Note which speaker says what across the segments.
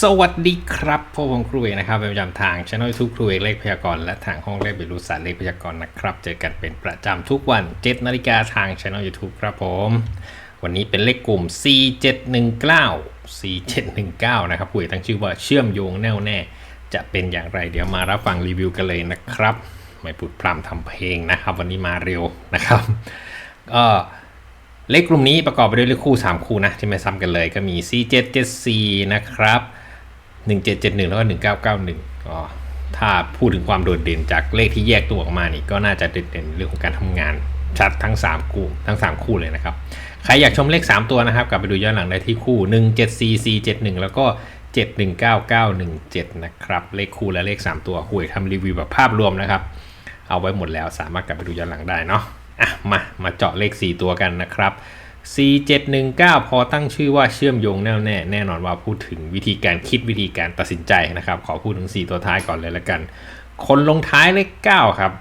Speaker 1: สวัสดีครับพวกผมครูเอกนะครับเป็นประจำทางช่องยูทูบครูเอกเลขพยากรณ์และทางห้องเลขบิรุศาสตร์เลขพยากรณ์นะครับ เจอกันเป็นประจำทุกวัน7นาฬิกาทางช่อง YouTube ครับผม วันนี้เป็นเลขกลุ่ม 4719 4719 นะครับครูเอกตั้งชื่อว่าเชื่อมโยงแน่วแน่ จะเป็นอย่างไรเดี๋ยวมารับฟังรีวิวกันเลยนะครับ ไม่พูดพร่ำทำเพลงนะครับ วันนี้มาเร็วนะครับก็เลขกลุ่มนี้ประกอบไปด้วยเลขคู่ 3 คู่นะที่ไม่ซ้ำกันเลยก็มี 4774 นะครับ 1771 แล้วก็ 1991ก็ถ้าพูดถึงความโดดเด่นจากเลขที่แยกตัวออกมานี่ก็น่าจะเด่นๆเรื่องของการทำงานชัดทั้ง 3 คู่ทั้ง 3 คู่เลยนะครับ ใครอยากชมเลข 3 ตัวนะครับ กลับไปดูย้อนหลังได้ที่คู่ 174471 แล้วก็ 719917 นะครับ เลขคู่และเลข 3 ตัวคุยทำรีวิวแบบภาพรวมนะครับ เอาไว้หมดแล้วสามารถกลับไปดูย้อนหลังได้เนาะอะมามาเจาะเลข 4 ตัวกันนะครับ 4719 พอตั้งชื่อว่าเชื่อมโยงแน่แน่แน่นอนว่าพูดถึงวิธีการคิดวิธีการตัดสินใจนะครับ ขอพูดถึง 4 ตัวท้ายก่อนเลยละกัน คนลงท้ายเลข9ครับ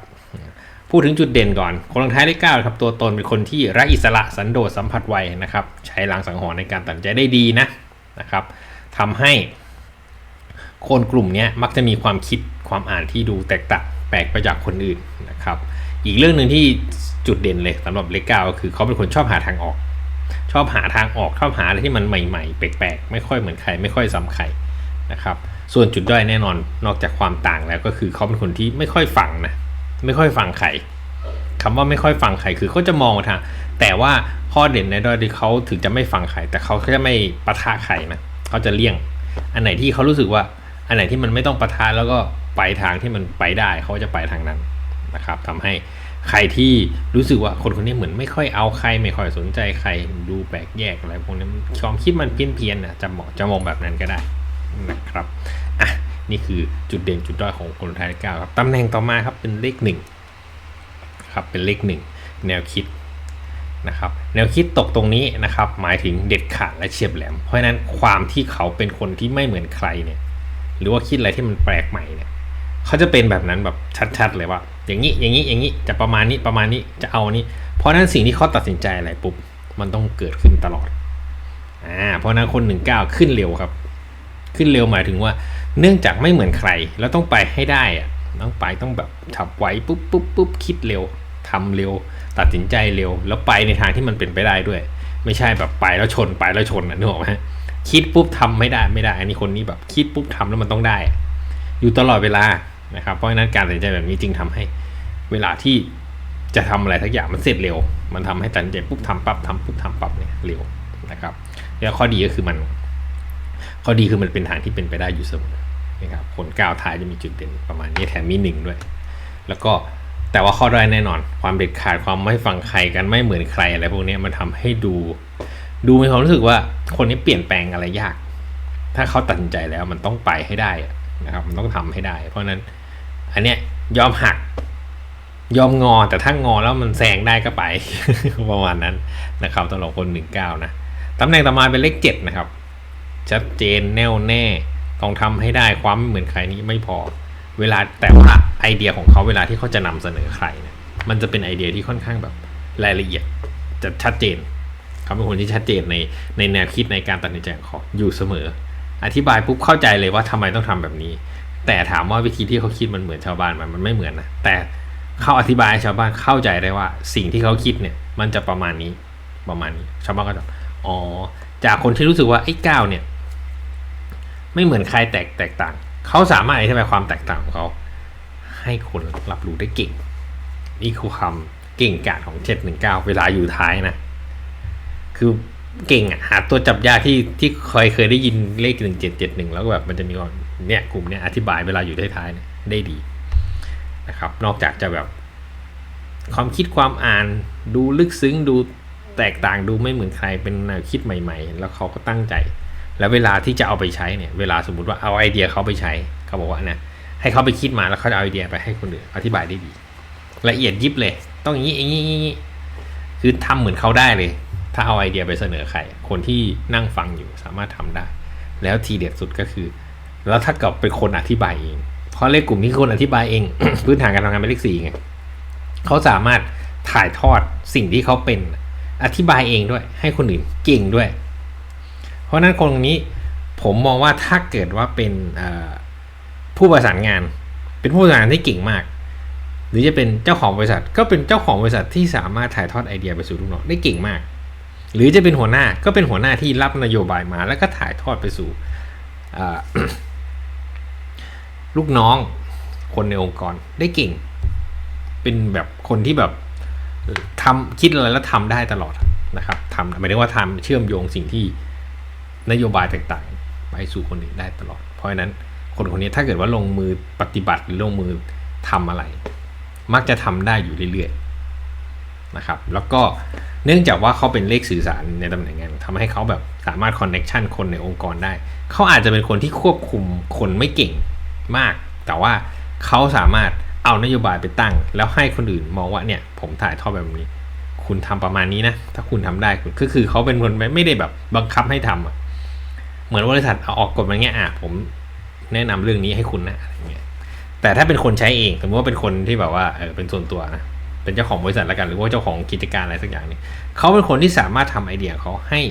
Speaker 1: พูดถึงจุดเด่นก่อน คนลงท้ายเลข9ครับตัวตนเป็นคนที่รักอิสระสันโดษสัมผัสไวนะครับ ใช้ลางสังหรณ์ในการตัดสินใจได้ดีนะนะครับทำให้คนกลุ่มนี้มักจะมีความคิดความอ่านที่ดูแตกต่างแปลกไปจากคนอื่นนะครับ อีกเรื่องหนึ่งที่จุดเด่นเลยสำหรับเลขเก้าก็คือเขาเป็นคนชอบหาทางออก ชอบหาทางออกชอบหาอะไรที่มันใหม่ๆ แปลกๆ ไม่ค่อยเหมือนใคร ไม่ค่อยซ้ำใครนะครับ ส่วนจุดด้อยแน่นอนนอกจากความต่างแล้วก็คือเขาเป็นคนที่ไม่ค่อยฟังนะไม่ค่อยฟังใครคำว่าไม่ค่อยฟังใครคือเขาจะมองทางแต่ว่าข้อเด่นในด้อยที่เขาถึงจะไม่ฟังใครแต่เขาจะไม่ปะทะใครนะเขาจะเลี่ยง อันไหนที่เขารู้สึกว่า อันไหนที่มันไม่ต้องปะทะแล้วก็ไปทางที่มันไปได้เขาจะไปทางนั้นนะครับทำให้ ใครที่รู้สึกว่าคนคนนี้เหมือนไม่ค่อยเอาใครไม่ค่อยสนใจใครดูแปลกแยกอะไรพวกนี้ความคิดมันเพี้ยนเพียนๆนะจะเหมาะจะมองแบบนั้นก็ได้นะครับอะนี่คือจุดเด่นจุดด้อยของคนไทยเก้าครับตำแหน่งต่อมาครับเป็นเลขหนึ่งครับเป็นเลขหนึ่งแนวคิดนะครับแนวคิดตกตรงนี้นะครับ หมายถึงเด็ดขาดและเฉียบแหลม เพราะฉะนั้นความที่เขาเป็นคนที่ไม่เหมือนใครเนี่ย หรือว่าคิดอะไรที่มันแปลกใหม่เนี่ย เขาจะเป็นแบบนั้นแบบชัด ๆ เลยว่า อย่างนี้อย่างนี้อย่างนี้จะประมาณนี้ประมาณนี้จะเอานี้ เพราะนั้นสิ่งที่เขาตัดสินใจอะไรปุ๊บมันต้องเกิดขึ้นตลอดอ่าเพราะนั้นคนหนึ่งเก้าขึ้นเร็วครับ ขึ้นเร็วหมายถึงว่า เนื่องจากไม่เหมือนใคร แล้วต้องไปให้ได้อะต้องไปต้องแบบฉับไว้ปุ๊บปุ๊บปุ๊บคิดเร็วทำเร็ว ตัดสินใจเร็ว แล้วไปในทางที่มันเป็นไปได้ด้วย ไม่ใช่แบบไปแล้วชนไปแล้วชนนะนึกออกไหมคิดปุ๊บทำไม่ได้ไม่ได้ อันนี้คนนี้แบบคิดปุ๊บทำแล้วมันต้องได้ อยู่ตลอดเวลา นะครับเพราะฉะนั้นการตัดสินใจแบบนี้จึงทำให้เวลาที่จะทำอะไรทักอย่างมันเสร็จเร็ว มันทำให้ตัดสินใจปุ๊บทำปั๊บทำปุ๊บทำปั๊บเนี่ยเร็วนะครับแล้วข้อดีก็คือมัน ข้อดีคือมันเป็นทางที่เป็นไปได้อยู่เสมอนะครับผลก้าวท้ายจะมีจุดเด่นประมาณนี้แถมมีหนึ่งด้วย แล้วก็แต่ว่าข้อด้อยแน่นอน ความเด็ดขาดความไม่ฟังใครกันไม่เหมือนใครอะไรพวกนี้มันทำให้ดู ดูมีความรู้สึกว่าคนนี้เปลี่ยนแปลงอะไรยาก ถ้าเขาตัดสินใจแล้วมันต้องไปให้ได้ นะครับมันต้องทำให้ได้ เพราะนั้น อันเนี้ยยอมหัก ยอมงอแต่ถ้างอแล้วมันแซงได้ก็ไปประมาณนั้นนะครับสำหรับคนหนึ่งเก้านะตำแหน่งต่อมาเป็นเลขเจ็ดนะครับ ชัดเจนแน่วแน่ต้องทำให้ได้ความเหมือนใครนี้ไม่พอ เวลาแต่ว่าไอเดียของเขาเวลาที่เขาจะนำเสนอใครเนี่ยมันจะเป็นไอเดียที่ค่อนข้างแบบรายละเอียดจะชัดเจนเขาเป็นคนที่ชัดเจนในในแนวคิดในการตัดสินใจของเขาอยู่เสมอ อธิบายปุ๊บเข้าใจเลยว่าทำไมต้องทำแบบนี้ แต่ถามว่าวิธีที่เขาคิดมันเหมือนชาวบ้านมันมันไม่เหมือนนะแต่เขาอธิบายให้ชาวบ้านเข้าใจได้ว่า สิ่งที่เขาคิดเนี่ยมันจะประมาณนี้ประมาณนี้ ชาวบ้านก็จะอ๋อจากคนที่รู้สึกว่าไอ้ก้าวเนี่ย ไม่เหมือนใครแตกแตกต่าง เขาสามารถอธิบายความแตกต่างของเขาให้คนรับรู้ได้เก่ง นี่คือความเก่งกาจของเจ็ดหนึ่งเก้าเวลาอยู่ท้ายนะ คือ เก่งอะหาตัวจับยากที่ที่เคยเคยได้ยินเลขหนึ่งเจ็ดเจ็ดหนึ่งแล้วก็แบบมันจะมีนเนี่ยกลุ่มเนี้ยอธิบายเวลาอยู่ท้ายๆเนี่ยได้ดีนะครับ นอกจากจะแบบ ความคิดความอ่านดูลึกซึ้งดูแตกต่างดูไม่เหมือนใครเป็นแนวคิดใหม่ ๆ แล้วเขาก็ตั้งใจ แล้วเวลาที่จะเอาไปใช้เนี่ย เวลาสมมติว่าเอาไอเดียเขาไปใช้เขาบอกว่านี่ยให้เขาไปคิดมาแล้วเขาจะเอาไอเดียไปให้คนอื่นอธิบายได้ดี ละเอียดยิบเลย ต้องอย่างนี้อย่างนี้อย่างนี้คือทำเหมือนเขาได้เลย ถ้าเอาไอเดียไปเสนอใคร คนที่นั่งฟังอยู่สามารถทำได้ แล้วทีเด็ดสุดก็คือ แล้วถ้าเกิดเป็นคนอธิบายเอง เพราะเลขกลุ่มนี้คนอธิบายเอง พื้นฐานการทำงานเป็นเลขสี่ไงเขาสามารถถ่ายทอดสิ่งที่เขาเป็นอธิบายเองด้วย ให้คนอื่นเก่งด้วย เพราะนั้นคนนี้ผมมองว่าถ้าเกิดว่าเป็นผู้ประสานงาน เป็นผู้ประสานงานที่เก่งมาก หรือจะเป็นเจ้าของบริษัท ก็เป็นเจ้าของบริษัทที่สามารถถ่ายทอดไอเดียไปสู่ลูกน้องได้เก่งมาก หรือจะเป็นหัวหน้าก็เป็นหัวหน้าที่รับนโยบายมา แล้วก็ถ่ายทอดไปสู่ลูกน้องคนในองค์กรได้เก่ง เป็นแบบคนที่แบบทำคิดอะไรแล้วทำได้ตลอดนะครับทำหมายถึงว่าทำเชื่อมโยงสิ่งที่นโยบายต่างๆ ไปสู่คนอื่นได้ตลอด เพราะฉะนั้นคนคนนี้ถ้าเกิดว่าลงมือปฏิบัติหรือลงมือทำอะไร มักจะทำได้อยู่เรื่อยๆนะครับ แล้วก็ เนื่องจากว่าเขาเป็นเลขสื่อสารในตำแหน่งงานทำให้เขาแบบสามารถคอนเน็ชันคนในองค์กรได้ เขาอาจจะเป็นคนที่ควบคุมคนไม่เก่งมาก แต่ว่าเขาสามารถเอานโยบายไปตั้ง แล้วให้คนอื่นมองว่าเนี่ยผมถ่ายทอดแบบนี้ คุณทำประมาณนี้นะ ถ้าคุณทำได้คุณก็คือเขาเป็นคนไม่ไม่ได้แบบบังคับให้ทำอะเหมือนบริษัทเอาออกกฎมาเงี้ยอะผมแนะนำเรื่องนี้ให้คุณนะอะไรเงี้ยแต่ถ้าเป็นคนใช้เองสมมติว่าเป็นคนที่แบบว่าเออเป็นส่วนตัวนะ เป็นเจ้าของบริษัทแล้วกัน หรือว่าเจ้าของกิจการอะไรสักอย่างหนึงเขาเป็นคนที่สามารถทำไอเดียเขาให้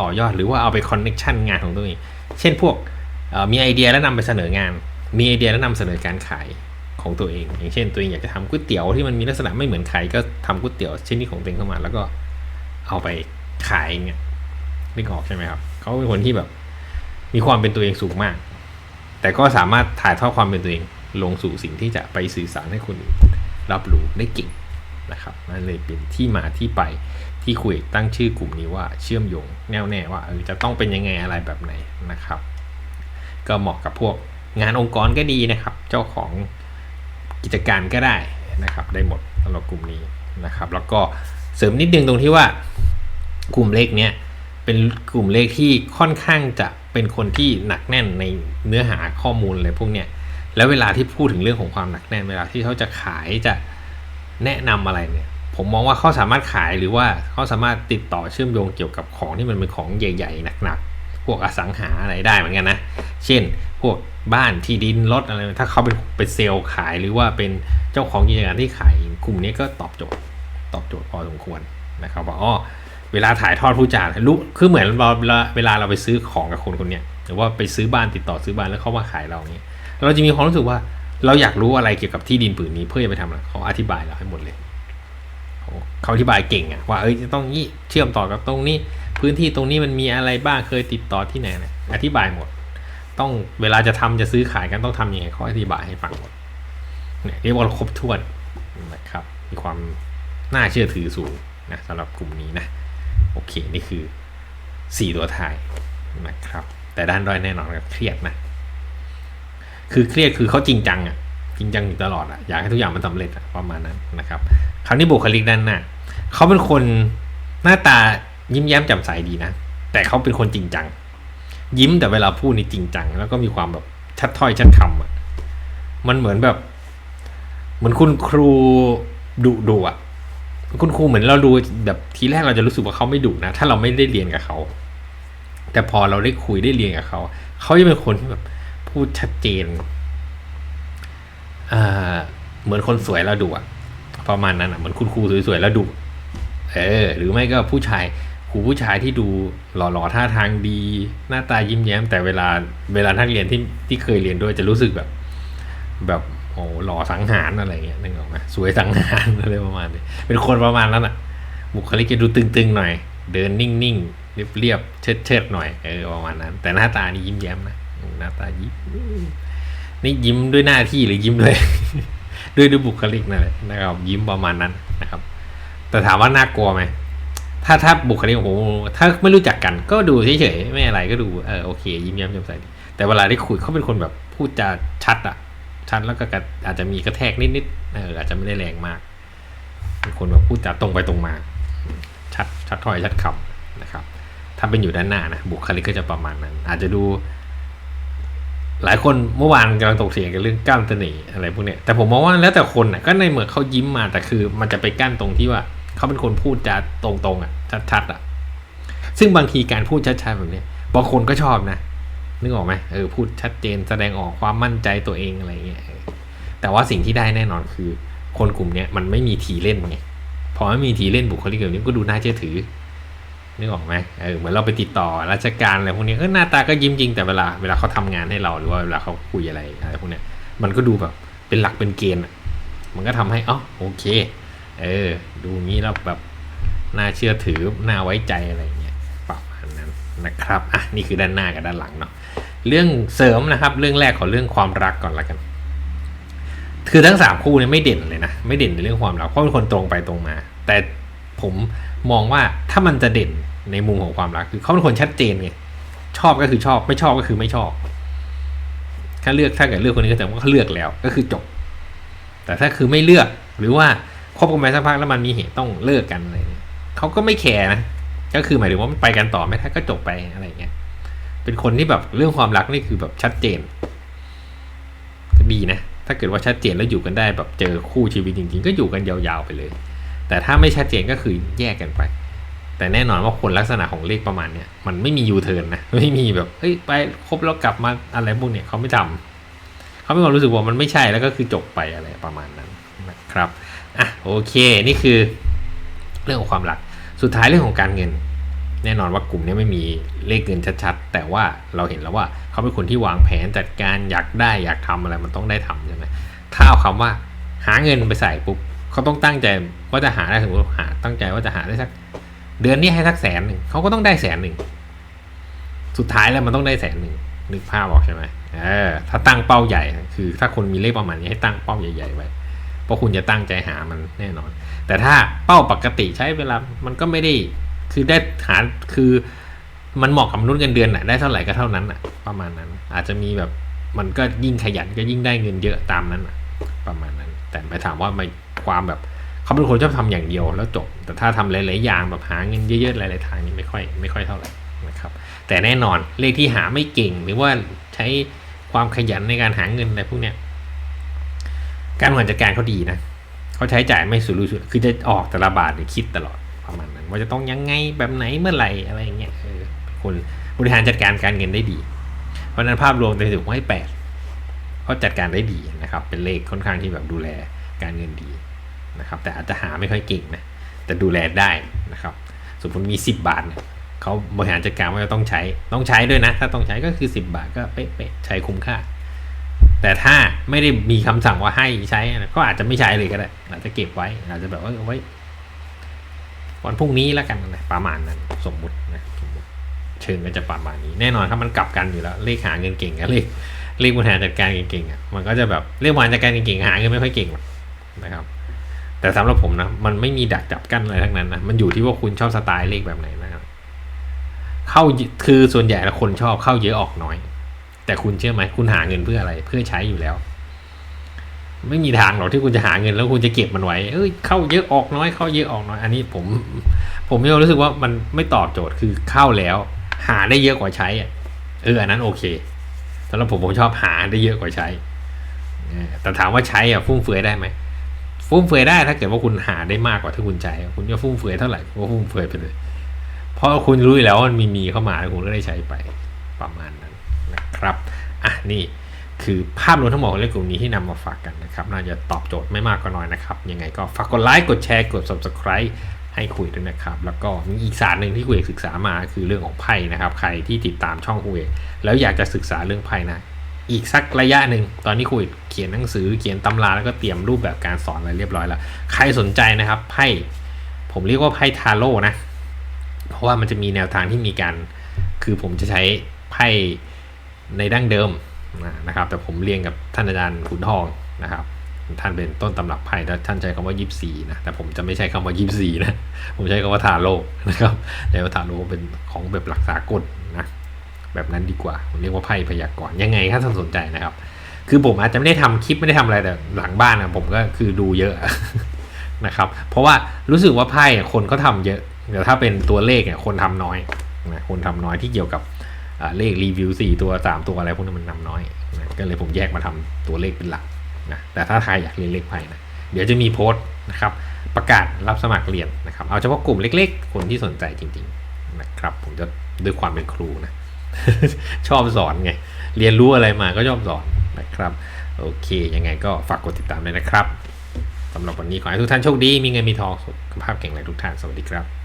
Speaker 1: ต่อยอดหรือว่าเอาไปคอนเน็ชันงานของตัวเองเช่นพวกมีไอเดียแล้วนำไปเสนองาน มีไอเดียแล้วนำเสนอการขายของตัวเอง อย่างเช่นตัวเองอยากจะทำก๋วยเตี๋ยวที่มันมีลักษณะไม่เหมือนใครก็ทำก๋วยเตี๋ยวชนิดของตัวเองเข้ามา แล้วก็เอาไปขายอย่างเงี้ยนึกออกใช่ไหมครับเขาเป็นคนที่แบบ มีความเป็นตัวเองสูงมาก แต่ก็สามารถถ่ายทอดความเป็นตัวเอง ลงสู่สิ่งที่จะไปสื่อสารให้คนรับรู้ได้เก่ง นะครับนั่นเลยเป็นที่มาที่ไปที่คุยตั้งชื่อกลุ่มนี้ว่าเชื่อมโยงแน่วแน่ว่าเออจะต้องเป็นยังไงอะไรแบบไหนนะครับ ก็เหมาะกับพวกงานองค์กรก็ดีนะครับ เจ้าของกิจการก็ได้นะครับ ได้หมดสำหรับกลุ่มนี้นะครับ แล้วก็เสริมนิดนึงตรงที่ว่ากลุ่มเลขเนี้ยเป็นกลุ่มเลขที่ค่อนข้างจะเป็นคนที่หนักแน่นในเนื้อหาข้อมูลอะไรพวกเนี้ยแล้วเวลาที่พูดถึงเรื่องของความหนักแน่นเวลาที่เขาจะขายจะ แนะนำอะไรเนี่ย ผมมองว่าเขาสามารถขายหรือว่าเขาสามารถติดต่อเชื่อมโยงเกี่ยวกับของที่มันเป็นของใหญ่ๆหนักๆ พวกอสังหาอะไรได้เหมือนกันนะ เช่น พวกบ้านที่ดินรถอะไร ถ้าเขาเป็นเป็นเซลล์ขายหรือว่าเป็นเจ้าของกิจการที่ขายกลุ่มนี้ก็ตอบโจทย์ตอบโจทย์พอสมควรนะครับว่าอ๋อเวลาถ่ายทอดผู้จารู้คือเหมือนเราเวลาเราไปซื้อของกับคนคนเนี้ยหรือว่าไปซื้อบ้านติดต่อซื้อบ้านแล้วเขามาขายเราเนี้ยเราจะมีความรู้สึกว่า เราอยากรู้อะไรเกี่ยวกับที่ดินผืนนี้เพื่อจะไปทำอะไรเขาอธิบายเราให้หมดเลยเขาอธิบายเก่งอะว่าเอ้ยจะต้องนี่เชื่อมต่อกับตรงนี้ พื้นที่ตรงนี้มันมีอะไรบ้างเคยติดต่อที่ไหนนะอธิบายหมด ต้องเวลาจะทำจะซื้อขายกันต้องทำยังไงเขาอธิบายให้ฟังหมดเนี่ยเรียกว่าครบถ้วนนะครับ มีความน่าเชื่อถือสูงนะสำหรับกลุ่มนี้นะโอเคนี่คือสี่ตัวถ่ายนะครับ แต่ด้านด้อยแน่นอนครับเครียดนะ คือเครียดคือเขาจริงจังอะจริงจังอยู่ตลอดอะอยากให้ทุกอย่างมันสำเร็จอะประมาณนั้นนะครับ คราวนี้บุคลิกด้นน้าเขาเป็นคนหน้าตายิ้มแย้มแจ่มใสดีนะแต่เขาเป็นคนจริงจัง ยิ้มแต่เวลาพูดนี่จริงจัง แล้วก็มีความแบบชัดถ้อยชัดคำอะมันเหมือนแบบ เหมือนคุณครูดุดุอะคุณครูเหมือนเราดูแบบทีแรกเราจะรู้สึกว่าเขาไม่ดุนะ ถ้าเราไม่ได้เรียนกับเขา แต่พอเราได้คุยได้เรียนกับเขา เขาจะเป็นคนที่แบบ พูดชัดเจนอ่าเหมือนคนสวยแล้วดุอะประมาณนั้นอะเหมือนคุณครูสวยๆแล้วดุเออ หรือไม่ก็ผู้ชายครูผู้ชายที่ดูหล่อๆท่าทางดี หน้าตายิ้มแย้ม แต่เวลาเวลาท่านเรียนที่ที่เคยเรียนด้วยจะรู้สึกแบบ แบบโอ้หล่อสังหารอะไรเงี้ยนึกออกไหมสวยสังหารอะไรประมาณนี้เป็นคนประมาณนั้นอะ บุคลิกจะดูตึงๆหน่อย เดินนิ่งๆเรียบๆเชิดๆหน่อยเออประมาณนั้น แต่หน้าตานี่ยิ้มแย้มนะ หน้าตายิ้มนี่ยิ้มด้วยหน้าที่หรือยิ้มด้วยด้วยด้วยบุคลิกนั่นแหละนะครับยิ้มประมาณนั้นนะครับ แต่ถามว่าน่ากลัวไหมถ้าถ้าบุคลิกโอ้โหถ้าไม่รู้จักกันก็ดูเฉยๆไม่อะไรก็ดูเออโอเค ยิ้มย้มแจ่มใสดีแต่เวลาได้คุยเขาเป็นคนแบบพูดจาชัดอะชัดแล้วก็อาจจะมีกระแทกนิดๆเอออาจจะไม่ได้แรงมากเป็นคนแบบพูดจาตรงไปตรงมา ชัดชัดถ้อยชัดคำนะครับ ถ้าเป็นอยู่ด้านหน้านะบุคลิกก็จะประมาณนั้น อาจจะดู หลายคนเมื่อวานกำลังตกเถียงกันเรื่องกล้ามตะหนีอะไรพวกเนี้ยแต่ผมมองว่าแล้วแต่คนน่ะก็ในเมื่อเขายิ้มมาแต่คือ มันจะไปกั้นตรงที่ว่าเขาเป็นคนพูดจาตรงๆอะชัดๆอะ ซึ่งบางทีการพูดชัดๆแบบนี้บางคนก็ชอบนะนึกออกไหมเออพูดชัดเจนแสดงออกความมั่นใจตัวเองอะไรเงี้ยแต่ว่าสิ่งที่ได้แน่นอนคือ คนกลุ่มเนี้ยมันไม่มีทีเล่นไงพอไม่มีทีเล่นบุคลิกแบบนี้ก็ดูน่าเชื่อถือ นึกออกไหมเออเหมือนเราไปติดต่อราชการอะไรพวกนี้เออหน้าตาก็ยิ้มจริงแต่เวลาเวลาเขาทำงานให้เราหรือว่าเวลาเขาคุยอะไรอะไรพวกเนี้ยมันก็ดูแบบเป็นหลักเป็นเกณฑ์มันก็ทำให้อ๋อโอเค เออ ดูงี้แล้วแบบน่าเชื่อถือน่าไว้ใจอะไรเงี้ยประมาณนั้นนะครับอะนี่คือด้านหน้ากับด้านหลังเนาะเรื่องเสริมนะครับเรื่องแรกของเรื่องความรักก่อนละกัน คือทั้งสามคู่เนี่ยไม่เด่นเลยนะไม่เด่นในเรื่องความรักเพราะเป็นคนตรงไปตรงมา แต่ ผมมองว่าถ้ามันจะเด่นในมุมของความรักคือเขาเป็นคนชัดเจนไงชอบก็คือชอบไม่ชอบก็คือไม่ชอบ ถ้าเลือกถ้าเกิดเลือกคนนี้ก็แต่ว่าเขาเลือกแล้วก็คือจบ แต่ถ้าคือไม่เลือกหรือว่าคบกันไปสักพักแล้วมันมีเหตุต้องเลิกกันอะไรเนี่ยเขาก็ไม่แคร์นะก็คือหมายถึงว่ามันไปกันต่อไม่ได้ก็จบไปอะไรเงี้ยเป็นคนที่แบบเรื่องความรักนี่คือแบบชัดเจนก็ดีนะ ถ้าเกิดว่าชัดเจนแล้วอยู่กันได้แบบเจอคู่ชีวิตจริง ๆ ก็อยู่กันยาวๆไปเลย แต่ถ้าไม่ชัดเจนก็คือแยกกันไป แต่แน่นอนว่าคนลักษณะของเลขประมาณเนี้ยมันไม่มียูเทิร์นนะไม่มีแบบเอ้ยไปครบแล้วกลับมาอะไรพวกเนี้ยเขาไม่ทำเขาไม่ความรู้สึกว่ามันไม่ใช่แล้วก็คือจบไปอะไรประมาณนั้นนะครับอะโอเคนี่คือเรื่องของความรักสุดท้ายเรื่องของการเงิน แน่นอนว่ากลุ่มนี้ไม่มีเลขเงินชัดๆแต่ว่าเราเห็นแล้วว่าเขาเป็นคนที่วางแผนจัดการอยากได้อยากทำอะไรมันต้องได้ทำใช่ไหมถ้าเอาคำว่าหาเงินไปใส่ปุ๊บ เขาต้องตั้งใจว่าจะหาได้สมมติหาตั้งใจว่าจะหาได้สัก เดือนนี้ให้สักแสนหนึ่งเขาก็ต้องได้แสนหนึ่งสุดท้ายแล้วมันต้องได้แสนหนึ่งนึกภาพออกใช่ไหมเออถ้าตั้งเป้าใหญ่คือ ถ้าคนมีเลขประมาณนี้ให้ตั้งเป้าใหญ่ๆไว้เพราะคุณจะตั้งใจหามันแน่นอน แต่ถ้าเป้าปกติใช้เวลามันก็ไม่ได้คือได้หาคือมันเหมาะกับมนุษย์เงินเดือนน่ะได้เท่าไหร่ก็เท่านั้นน่ะ ประมาณนั้น อาจจะมีแบบมันก็ยิ่งขยันก็ยิ่งได้เงินเยอะตามนั้นน่ะ ประมาณนั้น แต่ไปถามว่าไม่ ความแบบเขาเป็นคนชอบทำอย่างเดียวแล้วจบ แต่ถ้าทำหลาย ๆ อย่างแบบหาเงินเยอะ ๆ หลาย ๆ ทางนี่ไม่ค่อยไม่ค่อยเท่าไหร่นะครับ แต่แน่นอนเลขที่หาไม่เก่ง หรือว่าใช้ความขยันในการหาเงินอะไรพวกเนี้ยการบริหารจัดการเขาดีนะเขาใช้จ่ายไม่สุรุ่ยสุร่ายคือจะออกแต่ละบาทเนี่ยคิดตลอดประมาณนั้น ว่าจะต้องยังไงแบบไหนเมื่อไหร่อะไรอย่างเงี้ยเออคนบริหารจัดการการเงินได้ดี เพราะนั้นภาพรวมจะถือว่าให้แปดเขาจัดการได้ดีนะครับ เป็นเลขค่อนข้างที่แบบดูแลการเงินดี นะครับแต่อาจจะหาไม่ค่อยเก่งนะแต่ดูแลได้นะครับสมมติมี 10 บาทเนี่ยเขาบริหารจัดการว่าจะต้องใช้ต้องใช้ด้วยนะ ถ้าต้องใช้ก็คือ 10 บาทก็เป๊ะๆใช้คุ้มค่า แต่ถ้าไม่ได้มีคำสั่งว่าให้ใช้ก็อาจจะไม่ใช้เลยก็ได้อาจจะเก็บไว้อาจจะแบบว่าไว้ วันพรุ่งนี้แล้วกันนะประมาณนั้นสมมุตินะสมมติเชิงก็จะประมาณนี้แน่นอนถ้ามันกลับกันอยู่แล้วเลขหาเงินเก่งกับเลขเลขบริหารจัดการเก่งๆอะมันก็จะแบบเลขบริหารจัดการเก่งๆหาเงินไม่ค่อยเก่งหรอกนะครับ แต่สำหรับผมนะ มันไม่มีดักจับกั้นอะไรทั้งนั้นนะ มันอยู่ที่ว่าคุณชอบสไตล์เลขแบบไหนนะครับเข้าคือส่วนใหญ่แล้วคนชอบเข้าเยอะออกน้อย แต่คุณเชื่อไหมคุณหาเงินเพื่ออะไร เพื่อใช้อยู่แล้ว ไม่มีทางหรอกที่คุณจะหาเงินแล้วคุณจะเก็บมันไว้ เอ้ยเข้าเยอะออกน้อย เข้าเยอะออกน้อย อันนี้ผม ผมไม่รู้สึกว่ามันไม่ตอบโจทย์คือเข้าแล้ว หาได้เยอะกว่าใช้อะเอออันนั้นโอเคสำหรับผมผมชอบหาได้เยอะกว่าใช้แต่ถามว่าใช้อะฟุ่มเฟือยได้ไหม ฟุ่มเฟือยได้ถ้าเกิดว่าคุณหาได้มากกว่าที่คุณใช้คุณจะฟุ่มเฟือยเท่าไหร่ก็ฟุ่มเฟือยไปเลยเพราะคุณรู้อยู่แล้วว่ามันมีมีเข้ามาคุณก็ได้ใช้ไปประมาณนั้นนะครับอะนี่คือภาพรวมทั้งหมดของเลขกลุ่มนี้ที่นำมาฝากกันนะครับน่าจะตอบโจทย์ไม่มากก็น้อยนะครับ ยังไงก็ฝากกดไลค์กดแชร์กด subscribe ให้คุยด้วยนะครับ แล้วก็มีอีกศาสตร์หนึ่งที่คุยศึกษามาคือเรื่องของไพ่นะครับ ใครที่ติดตามช่องคุยแล้วอยากจะศึกษาเรื่องไพ่นะ อีกสักระยะหนึ่ง ตอนนี้คุยเขียนหนังสือเขียนตำราแล้วก็เตรียมรูปแบบการสอนอะไรเรียบร้อยแล้ว ใครสนใจนะครับไพ่ผมเรียกว่าไพ่ทาโร่นะ เพราะว่ามันจะมีแนวทางที่มีการ คือผมจะใช้ไพ่ในดั้งเดิมนะครับ แต่ผมเรียนกับท่านอาจารย์ขุนทองนะครับท่านเป็นต้นตำรับไพ่แล้วท่านใช้คำว่ายิบสีนะ แต่ผมจะไม่ใช้คำว่ายิบสีนะ ผมใช้คำว่าทาโร่นะครับแต่ว่าทาโร่เป็นของแบบหลักสากลนะ แบบนั้นดีกว่าเรียกว่าไพ่พยากรณ์ยังไงถ้าท่านสนใจนะครับ คือผมอาจจะไม่ได้ทำคลิปไม่ได้ทำอะไรแต่หลังบ้านนะผมก็คือดูเยอะนะครับ เพราะว่ารู้สึกว่าไพ่คนเขาทำเยอะแต่ถ้าเป็นตัวเลขเนี่ยคนทำน้อยนะคนทำน้อยที่เกี่ยวกับเลขรีวิวสี่ตัวสามตัวอะไรพวกนี้มันนำน้อยนะก็เลยผมแยกมาทำตัวเลขเป็นหลักนะแต่ถ้าใครอยากเรียนเลขไพ่นะเดี๋ยวจะมีโพสต์นะครับประกาศรับสมัครเรียนนะครับ เอาเฉพาะกลุ่มเล็กๆ คนที่สนใจจริงๆนะครับผมจะด้วยความเป็นครูนะ ชอบสอนไง เรียนรู้อะไรมาก็ชอบสอนนะครับ โอเค ยังไงก็ฝากกดติดตามด้วยนะครับสำหรับวันนี้ขอให้ทุกท่านโชคดี มีเงินมีทองสุขภาพแข็งแรงทุกท่าน สวัสดีครับ